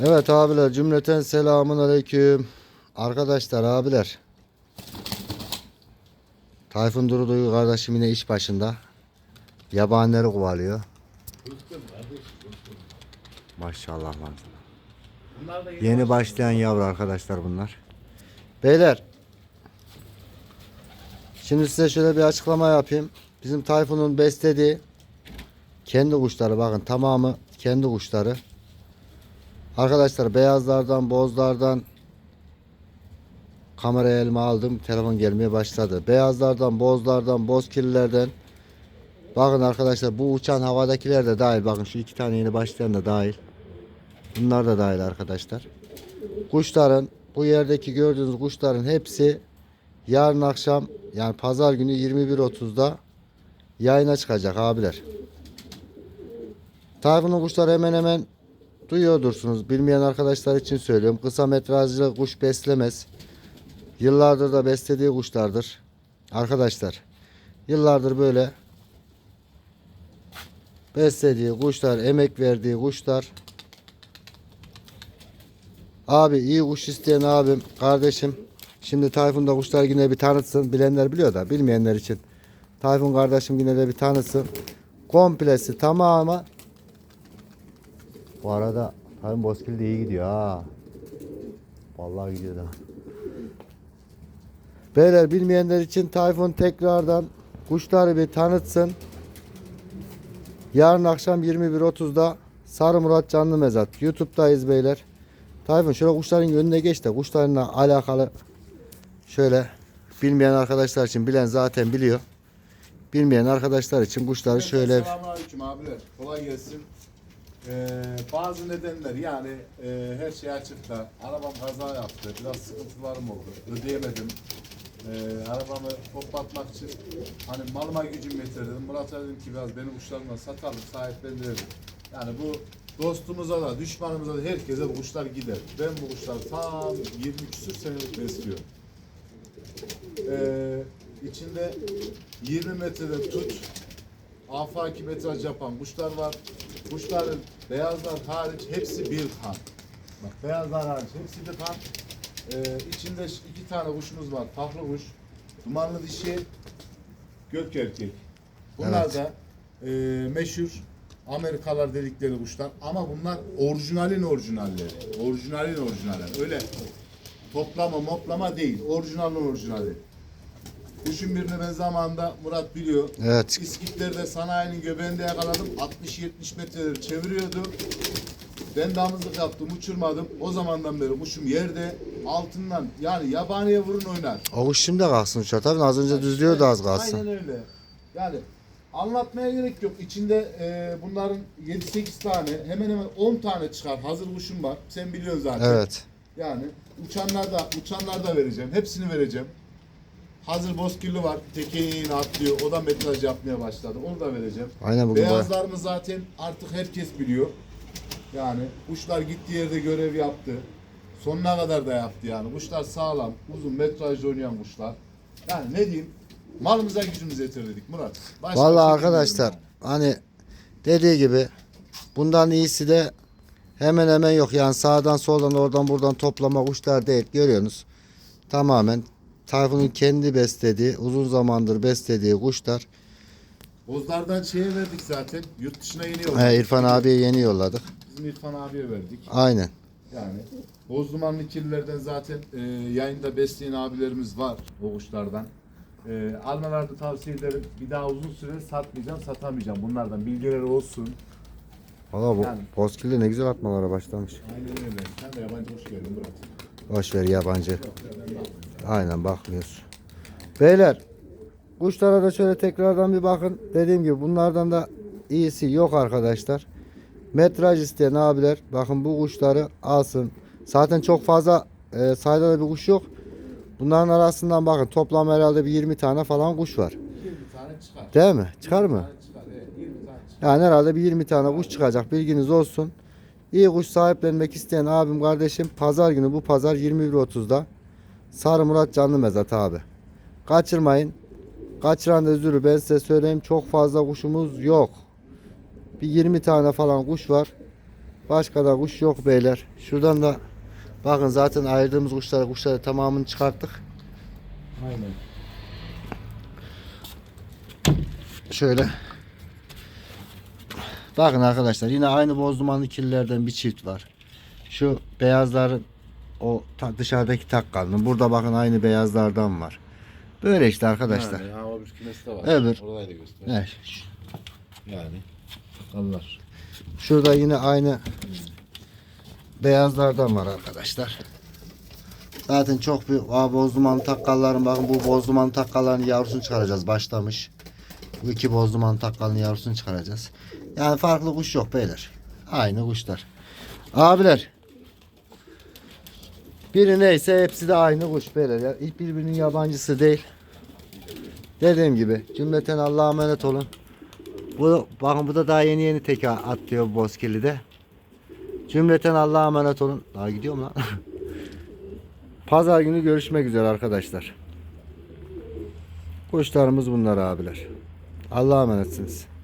Evet abiler cümleten selamun aleyküm. Arkadaşlar abiler. Tayfun Duruduyu kardeşim yine iş başında. Yabanileri kovalıyor. Maşallah da Yeni başlayan yavru arkadaşlar bunlar. Beyler. Şimdi size şöyle bir açıklama yapayım. Bizim Tayfun'un beslediği kendi kuşları bakın tamamı kendi kuşları. Arkadaşlar beyazlardan, bozlardan kameraya elime aldım. Telefon gelmeye başladı. Beyazlardan, bozlardan, bozkirlilerden Bakın arkadaşlar bu uçan havadakiler de dahil. Bakın şu iki tane yeni başlayan da dahil. Bunlar da dahil arkadaşlar. Kuşların bu yerdeki gördüğünüz kuşların hepsi yarın akşam yani pazar günü 21.30'da yayına çıkacak abiler. Tayfun'un kuşları hemen hemen duyuyordursunuz. Bilmeyen arkadaşlar için söylüyorum. Kısa metrajlı kuş beslemez. Yıllardır da beslediği kuşlardır. Arkadaşlar yıllardır böyle beslediği kuşlar, emek verdiği kuşlar Abi iyi kuş isteyen abim, kardeşim. Şimdi Tayfun da kuşlar yine bir tanıtsın. Bilenler biliyor da bilmeyenler için. Tayfun kardeşim yine de bir tanıtsın. Komplesi tamamı. Bu arada Tayfun Bozkil de iyi gidiyor ha. Vallahi gidiyor da. Beyler bilmeyenler için Tayfun tekrardan kuşları bir tanıtsın. Yarın akşam 21.30'da Sarı Murat Canlı Mezat. YouTube'dayız beyler. Tayfun şöyle kuşların önüne geç de kuşlarla alakalı şöyle bilmeyen arkadaşlar için bilen zaten biliyor. Bilmeyen arkadaşlar için kuşları şöyle Selamünaleyküm abiler. Kolay gelsin. Ee, bazı nedenler yani e, her şey açıkta. Arabam kaza yaptı. Biraz sıkıntılarım oldu. Ödeyemedim. Ee, arabamı toplatmak için hani malıma gücüm yeterdim. Murat'a dedim ki biraz benim kuşlarımla satalım, sahiplendirelim. Yani bu dostumuza da, düşmanımıza da herkese bu kuşlar gider. Ben bu kuşları tam 20 küsür senelik besliyorum. Ee, içinde 20 metrede tut, afaki metraj yapan kuşlar var. Kuşların beyazlar hariç hepsi bir kan. Bak beyazlar hariç hepsi bir kan. Ee, içinde iki tane kuşumuz var. Tahlı kuş, dumanlı dişi, gök erkek. Bunlar Evet. da e, meşhur Amerikalılar dedikleri kuşlar ama bunlar orijinalin orijinalleri. Orijinalin orijinalleri. Öyle toplama moplama değil. Orijinalin orijinali. Kuşun birini ben zamanında Murat biliyor. Evet. İskitlerde sanayinin göbeğinde yakaladım. 60-70 metreleri çeviriyordu. Ben damızlık yaptım, uçurmadım. O zamandan beri kuşum yerde, altından yani yabaniye vurun oynar. kuş şimdi kalksın uçar. Tabii az önce düzlüyordu az kalsın. Aynen öyle. Yani anlatmaya gerek yok. İçinde e, bunların 7-8 tane, hemen hemen 10 tane çıkar. Hazır kuşum var. Sen biliyorsun zaten. Evet. Yani uçanlar da uçanlar da vereceğim. Hepsini vereceğim. Hazır bozkirli var. Tekeğini atlıyor. O da metraj yapmaya başladı. Onu da vereceğim. Aynen bugün Beyazlarımı zaten artık herkes biliyor. Yani kuşlar gittiği yerde görev yaptı. Sonuna kadar da yaptı yani. Kuşlar sağlam, uzun metrajlı oynayan kuşlar. Yani ne diyeyim? Malımıza gücümüze yeter dedik Murat. Başka Vallahi şey arkadaşlar demiyorum hani dediği gibi bundan iyisi de hemen hemen yok. Yani sağdan soldan oradan buradan toplama kuşlar değil. Görüyorsunuz. Tamamen Tayfun'un kendi beslediği, uzun zamandır beslediği kuşlar. Bozlardan şeye verdik zaten. Yurt dışına yeniyor. He, İrfan abiye yeni yolladık. Bizim İrfan abiye verdik. Aynen. Yani Bozdumanlı kirlilerden zaten e, yayında besleyen abilerimiz var o kuşlardan. E, almalarını tavsiye ederim. Bir daha uzun süre satmayacağım, satamayacağım. Bunlardan bilgileri olsun. Valla bu Yani. Bozkirli ne güzel atmalara başlamış. Aynen öyle. Sen de yabancı hoş geldin Murat. Boş ver yabancı. Aynen bakmıyoruz. Beyler kuşlara da şöyle tekrardan bir bakın. Dediğim gibi bunlardan da iyisi yok arkadaşlar. Metraj isteyen abiler bakın bu kuşları alsın. Zaten çok fazla e, sayıda da bir kuş yok. Bunların arasından bakın toplam herhalde bir 20 tane falan kuş var. 20 tane çıkar. Değil mi? Çıkar 20 mı? çıkar. Evet, 20 tane çıkar. Yani herhalde bir 20 tane kuş çıkacak bilginiz olsun. İyi kuş sahiplenmek isteyen abim kardeşim pazar günü bu pazar 21.30'da Sarı Murat Canlı Mezat abi. Kaçırmayın. Kaçıran da üzülür ben size söyleyeyim çok fazla kuşumuz yok. Bir 20 tane falan kuş var. Başka da kuş yok beyler. Şuradan da bakın zaten ayırdığımız kuşları kuşları tamamını çıkarttık. Aynen. Şöyle. Bakın arkadaşlar yine aynı boz dumanlı kirlilerden bir çift var. Şu beyazların o dışarıdaki takkalının. Burada bakın aynı beyazlardan var. Böyle işte arkadaşlar. Yani, ha, o bir kümesi de var. Evet. Orayı da göster. Evet. Yani. Allah. Şurada yine aynı beyazlardan var arkadaşlar. Zaten çok büyük Aa, boz dumanlı takkalların bakın bu boz dumanlı takkalların yavrusunu çıkaracağız. Başlamış. Bu iki boz dumanlı takkalının yavrusunu çıkaracağız. Yani farklı kuş yok beyler. Aynı kuşlar. Abiler. Biri neyse hepsi de aynı kuş beyler. Ya, birbirinin yabancısı değil. Dediğim gibi cümleten Allah'a emanet olun. Bu bakın bu da daha yeni yeni teke atlıyor bozkirlide. Cümleten Allah'a emanet olun. Daha gidiyorum lan. Pazar günü görüşmek üzere arkadaşlar. Kuşlarımız bunlar abiler. Allah'a emanetsiniz.